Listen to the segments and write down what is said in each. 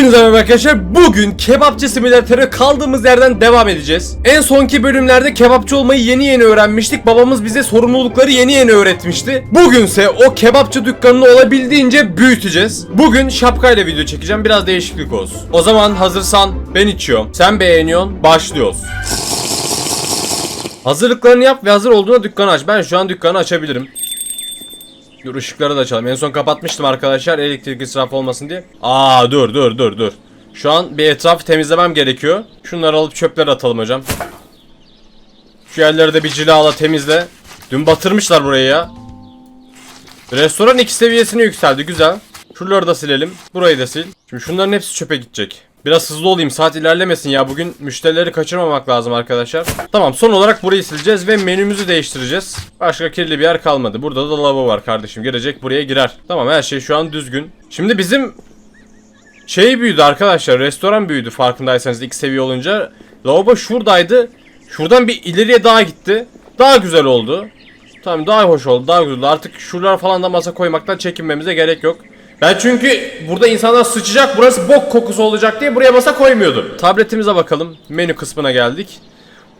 Hepinize merhaba arkadaşlar. Bugün kebapçı simülatörü kaldığımız yerden devam edeceğiz. En sonki bölümlerde kebapçı olmayı yeni yeni öğrenmiştik. Babamız bize sorumlulukları yeni yeni öğretmişti. Bugünse o kebapçı dükkanını olabildiğince büyüteceğiz. Bugün şapkayla video çekeceğim. Biraz değişiklik olsun. O zaman hazırsan ben içiyorum. Sen beğeniyorsun. Başlıyoruz. Hazırlıklarını yap ve hazır olduğunda dükkanı aç. Ben şu an dükkanı açabilirim. Dur ışıkları da açalım. En son kapatmıştım arkadaşlar elektrik israfı olmasın diye. Aa dur dur dur dur. Şu an bir etrafı temizlemem gerekiyor. Şunları alıp çöpleri atalım hocam. Şu yerleri de bir cilala temizle. Dün batırmışlar burayı ya. Restoran iki seviyesine yükseldi güzel. Şuraları da silelim. Burayı da sil. Şimdi şunların hepsi çöpe gidecek. Biraz hızlı olayım saat ilerlemesin ya. Bugün müşterileri kaçırmamak lazım arkadaşlar. Tamam son olarak burayı sileceğiz ve menümüzü değiştireceğiz. Başka kirli bir yer kalmadı. Burada da lavabo var kardeşim. Girecek buraya girer. Tamam her şey şu an düzgün. Şimdi bizim şey büyüdü arkadaşlar. Restoran büyüdü farkındaysanız ilk seviye olunca. Lavabo şuradaydı. Şuradan bir ileriye daha gitti. Daha güzel oldu. Tamam daha hoş oldu. Daha güzel oldu. Artık şuralar falan da masa koymaktan çekinmemize gerek yok. Ben çünkü burada insanlar sıçacak burası bok kokusu olacak diye buraya masa koymuyordum. Tabletimize bakalım. Menü kısmına geldik.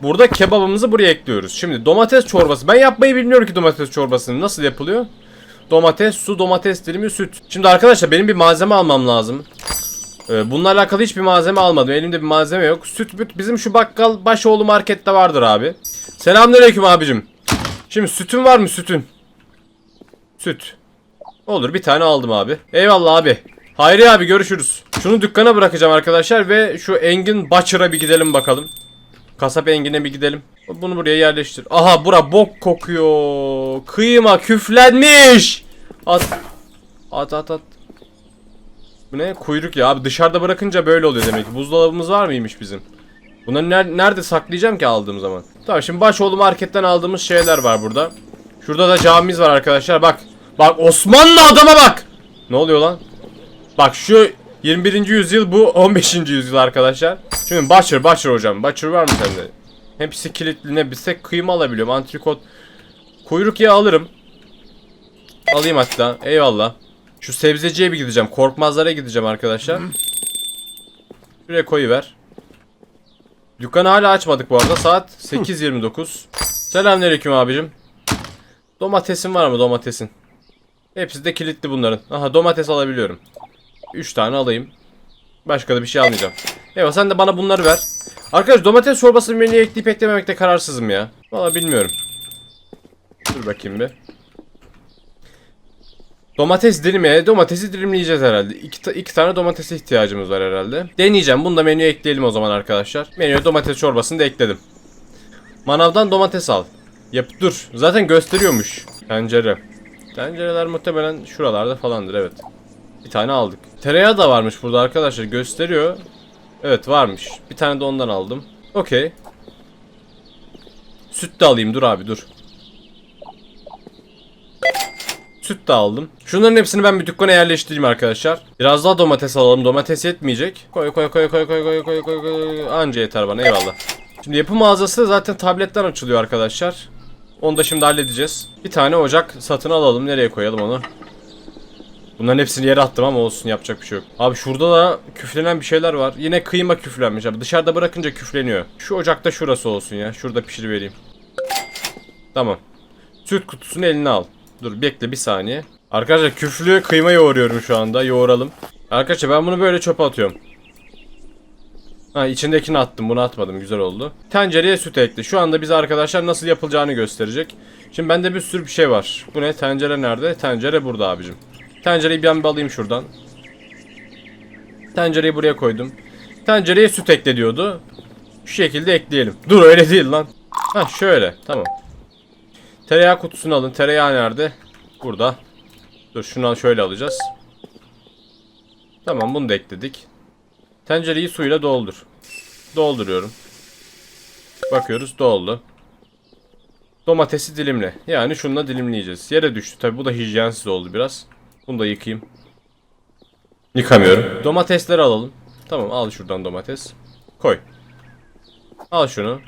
Burada kebabımızı buraya ekliyoruz. Şimdi domates çorbası. Ben yapmayı bilmiyorum ki domates çorbasını. Nasıl yapılıyor? Domates, su, domates dilimi, süt. Şimdi arkadaşlar benim bir malzeme almam lazım. Ee, bununla alakalı hiçbir malzeme almadım. Elimde bir malzeme yok. Süt büt bizim şu bakkal Başoğlu markette vardır abi. Selamünaleyküm abicim. Şimdi sütün var mı sütün? Süt. Olur bir tane aldım abi. Eyvallah abi. Hayri abi görüşürüz. Şunu dükkana bırakacağım arkadaşlar ve şu Engin Butcher'a bir gidelim bakalım. Kasap Engin'e bir gidelim. Bunu buraya yerleştir. Aha bura bok kokuyor. Kıyma küflenmiş. At. At at at. Bu ne? Kuyruk ya abi dışarıda bırakınca böyle oluyor demek ki. Buzdolabımız var mıymış bizim? Bunları ner- nerede saklayacağım ki aldığım zaman? Tamam şimdi Başoğlu marketten aldığımız şeyler var burada. Şurada da camimiz var arkadaşlar bak. Bak Osmanlı adama bak. Ne oluyor lan? Bak şu 21. yüzyıl bu 15. yüzyıl arkadaşlar. Şimdi Butcher, Butcher hocam. Butcher var mı sende? Hepsi kilitli ne bilse kıyma alabiliyorum. Antrikot. Kuyruk yağı alırım. Alayım hatta. Eyvallah. Şu sebzeciye bir gideceğim. Korkmazlara gideceğim arkadaşlar. Şuraya koyuver. Dükkanı hala açmadık bu arada. Saat 8.29. Selamünaleyküm abicim. Domatesin var mı domatesin? Hepsi de kilitli bunların. Aha domates alabiliyorum. 3 tane alayım. Başka da bir şey almayacağım. Eyvah sen de bana bunları ver. Arkadaş domates çorbasını menüye ekleyip eklememekte kararsızım ya. Valla bilmiyorum. Dur bakayım bir. Domates dilimi, domatesi dilimleyeceğiz herhalde. İki, iki tane domatese ihtiyacımız var herhalde. Deneyeceğim. Bunu da menüye ekleyelim o zaman arkadaşlar. Menüye domates çorbasını da ekledim. Manavdan domates al. Yap dur. Zaten gösteriyormuş. Tencere. Tencereler muhtemelen şuralarda falandır evet. Bir tane aldık. Tereyağı da varmış burada arkadaşlar. Gösteriyor. Evet varmış. Bir tane de ondan aldım. Okey. Süt de alayım dur abi dur. Süt de aldım. Şunların hepsini ben bir dükkana yerleştireyim arkadaşlar. Biraz daha domates alalım. Domates yetmeyecek. Koy koy koy koy koy koy koy koy koy. Anca yeter bana eyvallah. Şimdi yapı mağazası zaten tabletten açılıyor arkadaşlar. Onu da şimdi halledeceğiz. Bir tane ocak satın alalım. Nereye koyalım onu? Bunların hepsini yere attım ama olsun yapacak bir şey yok. Abi şurada da küflenen bir şeyler var. Yine kıyma küflenmiş abi. Dışarıda bırakınca küfleniyor. Şu ocakta şurası olsun ya. Şurada pişirivereyim. Tamam. Süt kutusunu eline al. Dur bekle bir saniye. Arkadaşlar küflü kıyma yoğuruyorum şu anda. Yoğuralım. Arkadaşlar ben bunu böyle çöpe atıyorum. Ha içindekini attım bunu atmadım güzel oldu. Tencereye süt ekle. Şu anda bize arkadaşlar nasıl yapılacağını gösterecek. Şimdi bende bir sürü bir şey var. Bu ne? Tencere nerede? Tencere burada abicim. Tencereyi ben bir alayım şuradan. Tencereyi buraya koydum. Tencereye süt ekle diyordu. Şu şekilde ekleyelim. Dur öyle değil lan. Ha şöyle tamam. Tereyağı kutusunu alın. Tereyağı nerede? Burada. Dur şunu şöyle alacağız. Tamam bunu da ekledik. Tencereyi suyla doldur. Dolduruyorum. Bakıyoruz doldu. Domatesi dilimle. Yani şununla dilimleyeceğiz. Yere düştü. Tabi bu da hijyensiz oldu biraz. Bunu da yıkayayım. Yıkamıyorum. Domatesleri alalım. Tamam al şuradan domates. Koy. Al şunu.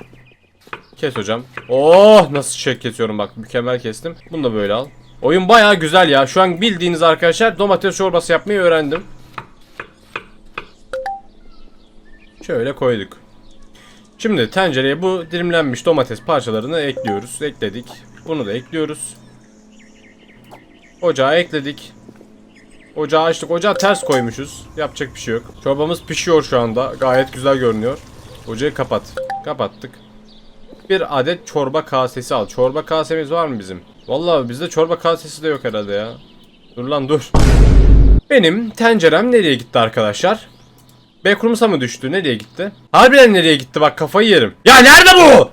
Kes hocam. Oh nasıl çiçek kesiyorum bak mükemmel kestim. Bunu da böyle al. Oyun baya güzel ya. Şu an bildiğiniz arkadaşlar domates çorbası yapmayı öğrendim. Şöyle koyduk. Şimdi tencereye bu dilimlenmiş domates parçalarını ekliyoruz. Ekledik. Bunu da ekliyoruz. Ocağa ekledik. Ocağı açtık. Ocağı ters koymuşuz. Yapacak bir şey yok. Çorbamız pişiyor şu anda. Gayet güzel görünüyor. Ocağı kapat. Kapattık. Bir adet çorba kasesi al. Çorba kasemiz var mı bizim? Vallahi bizde çorba kasesi de yok herhalde ya. Dur lan dur. Benim tencerem nereye gitti arkadaşlar? Backrooms'a mı düştü? Nereye gitti? Harbiden nereye gitti? Bak kafayı yerim. Ya nerede bu?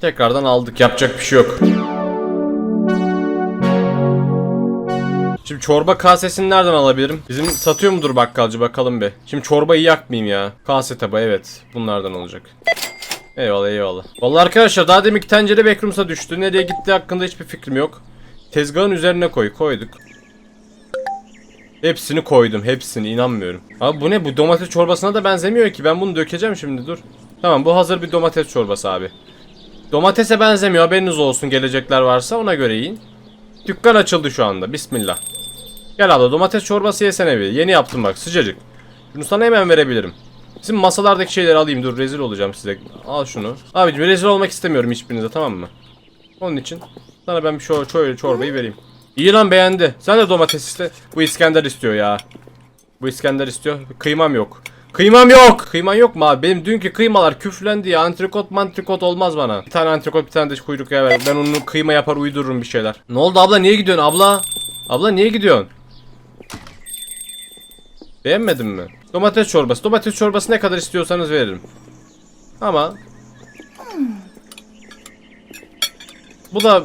Tekrardan aldık. Yapacak bir şey yok. Şimdi çorba kasesini nereden alabilirim? Bizim satıyor mudur bakkalcı bakalım bir. Şimdi çorbayı yakmayayım ya. Kase tabağı evet. Bunlardan olacak. Eyvallah eyvallah. Vallahi arkadaşlar daha deminki tencere backrooms'a düştü. Nereye gitti hakkında hiçbir fikrim yok. Tezgahın üzerine koy. Koyduk. Hepsini koydum. Hepsini inanmıyorum. Abi bu ne? Bu domates çorbasına da benzemiyor ki. Ben bunu dökeceğim şimdi dur. Tamam bu hazır bir domates çorbası abi. Domatese benzemiyor. Haberiniz olsun gelecekler varsa ona göre yiyin. Dükkan açıldı şu anda. Bismillah. Gel abla domates çorbası yesene bir. Yeni yaptım bak sıcacık. Şunu sana hemen verebilirim. Bizim masalardaki şeyleri alayım dur rezil olacağım size. Al şunu. Abicim rezil olmak istemiyorum hiçbirinize tamam mı? Onun için sana ben bir şöyle, şöyle çorbayı vereyim. İyi lan beğendi. Sen de domates iste. Bu İskender istiyor ya. Bu İskender istiyor. Kıymam yok. Kıymam yok. Kıyman yok mu abi? Benim dünkü kıymalar küflendi ya. Antrikot mantrikot olmaz bana. Bir tane antrikot bir tane de kuyruk yağı ver. Ben onu kıyma yapar uydururum bir şeyler. Ne oldu abla niye gidiyorsun abla? Abla niye gidiyorsun? Beğenmedin mi? Domates çorbası. Domates çorbası ne kadar istiyorsanız veririm. Ama bu da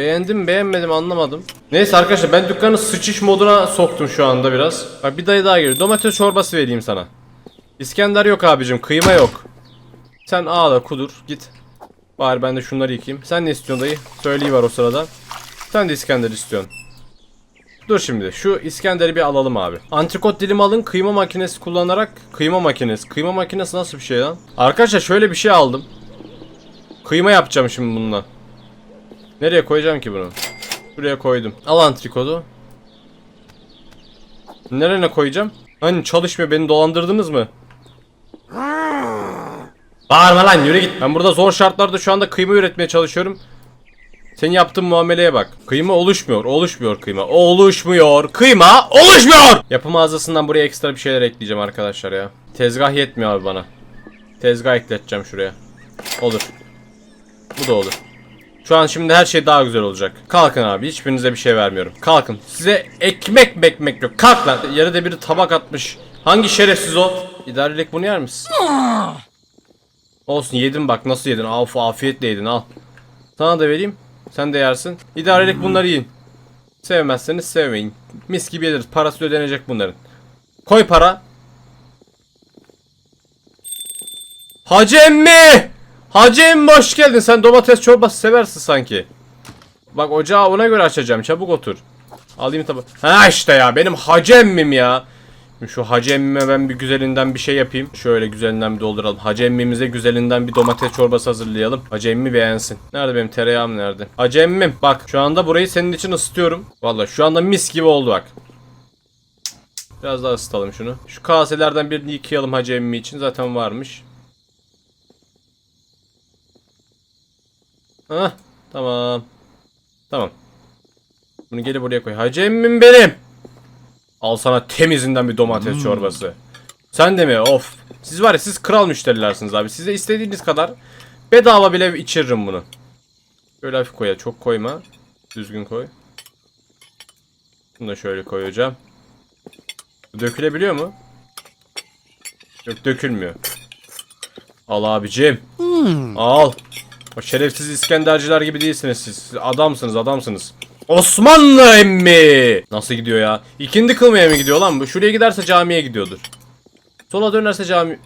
beğendim beğenmedim anlamadım. Neyse arkadaşlar ben dükkanı sıçış moduna soktum şu anda biraz. Bak bir dayı daha geliyor. Domates çorbası vereyim sana. İskender yok abicim. Kıyma yok. Sen ağla kudur git. Bari ben de şunları yıkayayım. Sen ne istiyorsun dayı? Söyleyi var o sırada. Sen de İskender istiyorsun. Dur şimdi şu İskender'i bir alalım abi. Antrikot dilimi alın kıyma makinesi kullanarak kıyma makinesi. Kıyma makinesi nasıl bir şey lan? Arkadaşlar şöyle bir şey aldım. Kıyma yapacağım şimdi bununla. Nereye koyacağım ki bunu? Şuraya koydum. Al antrikodu. Nereye koyacağım? Hani çalışmıyor beni dolandırdınız mı? Bağırma lan yürü git. Ben burada zor şartlarda şu anda kıyma üretmeye çalışıyorum. Senin yaptığın muameleye bak. Kıyma oluşmuyor. Oluşmuyor kıyma. Oluşmuyor. Kıyma oluşmuyor. Yapı mağazasından buraya ekstra bir şeyler ekleyeceğim arkadaşlar ya. Tezgah yetmiyor abi bana. Tezgah ekleteceğim şuraya. Olur. Bu da olur. Şu an şimdi her şey daha güzel olacak. Kalkın abi hiçbirinize bir şey vermiyorum. Kalkın. Size ekmek mekmek yok. Kalk lan. Yere biri tabak atmış. Hangi şerefsiz o? İdarelik bunu yer misin? Olsun yedim bak nasıl yedin. Af afiyetle yedin al. Sana da vereyim. Sen de yersin. İdarelik bunları yiyin. Sevmezseniz sevmeyin. Mis gibi yediriz. Parası ödenecek bunların. Koy para. Hacı emmi! Hacı emmi hoş geldin. Sen domates çorbası seversin sanki. Bak ocağı ona göre açacağım. Çabuk otur. Alayım tabi. Ha işte ya benim hacı emmim ya. Şu hacı emmime ben bir güzelinden bir şey yapayım. Şöyle güzelinden bir dolduralım. Hacı emmimize güzelinden bir domates çorbası hazırlayalım. Hacı emmi beğensin. Nerede benim tereyağım nerede? Hacı emmim bak şu anda burayı senin için ısıtıyorum. Valla şu anda mis gibi oldu bak. Biraz daha ısıtalım şunu. Şu kaselerden birini yıkayalım hacı emmi için. Zaten varmış. Hah tamam. Tamam. Bunu geri buraya koy. Hacı emmim benim. Al sana temizinden bir domates çorbası. Sen de mi? Of. Siz var ya siz kral müşterilersiniz abi. Size istediğiniz kadar bedava bile içiririm bunu. Böyle hafif koy ya. Çok koyma. Düzgün koy. Bunu da şöyle koyacağım. Dökülebiliyor mu? Yok dökülmüyor. Al abicim. Al. O şerefsiz İskenderciler gibi değilsiniz siz. Siz adamsınız adamsınız. Osmanlı emmi. Nasıl gidiyor ya? İkindi kılmaya mı gidiyor lan bu? Şuraya giderse camiye gidiyordur. Sola dönerse cami...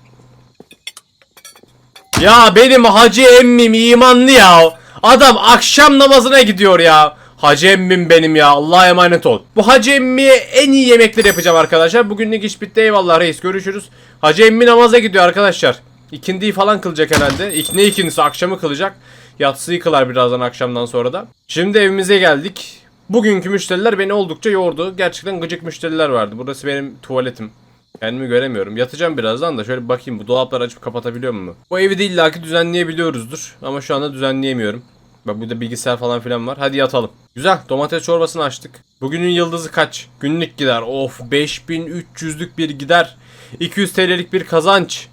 Ya benim hacı emmim imanlı ya. Adam akşam namazına gidiyor ya. Hacı emmim benim ya. Allah'a emanet ol. Bu hacı emmiye en iyi yemekleri yapacağım arkadaşlar. Bugünlük iş bitti. Eyvallah reis. Görüşürüz. Hacı emmi namaza gidiyor arkadaşlar. İkindiyi falan kılacak herhalde. İlk ne ikindisi akşamı kılacak. Yatsıyı kılar birazdan akşamdan sonra da. Şimdi evimize geldik. Bugünkü müşteriler beni oldukça yordu. Gerçekten gıcık müşteriler vardı. Burası benim tuvaletim. Kendimi göremiyorum. Yatacağım birazdan da şöyle bakayım bu dolapları açıp kapatabiliyor mu? Bu evi de illaki düzenleyebiliyoruzdur. Ama şu anda düzenleyemiyorum. Bak burada bilgisayar falan filan var. Hadi yatalım. Güzel. Domates çorbasını açtık. Bugünün yıldızı kaç? Günlük gider. Of 5300'lük bir gider. 200 TL'lik bir kazanç.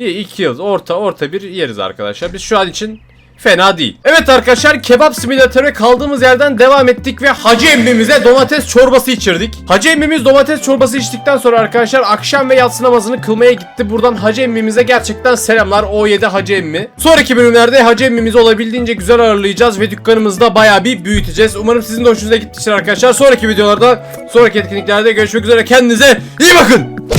İyi 2 yıl orta orta bir yeriz arkadaşlar. Biz şu an için fena değil. Evet arkadaşlar kebap simülatörü kaldığımız yerden devam ettik ve Hacı emmimize domates çorbası içirdik. Hacı emmimiz domates çorbası içtikten sonra arkadaşlar akşam ve yatsı namazını kılmaya gitti. Buradan Hacı emmimize gerçekten selamlar. O7 Hacı emmi. Sonraki bölümlerde Hacı emmimizi olabildiğince güzel ağırlayacağız ve dükkanımızda bayağı bir büyüteceğiz. Umarım sizin de hoşunuza gitmiştir arkadaşlar. Sonraki videolarda, sonraki etkinliklerde görüşmek üzere. Kendinize iyi bakın.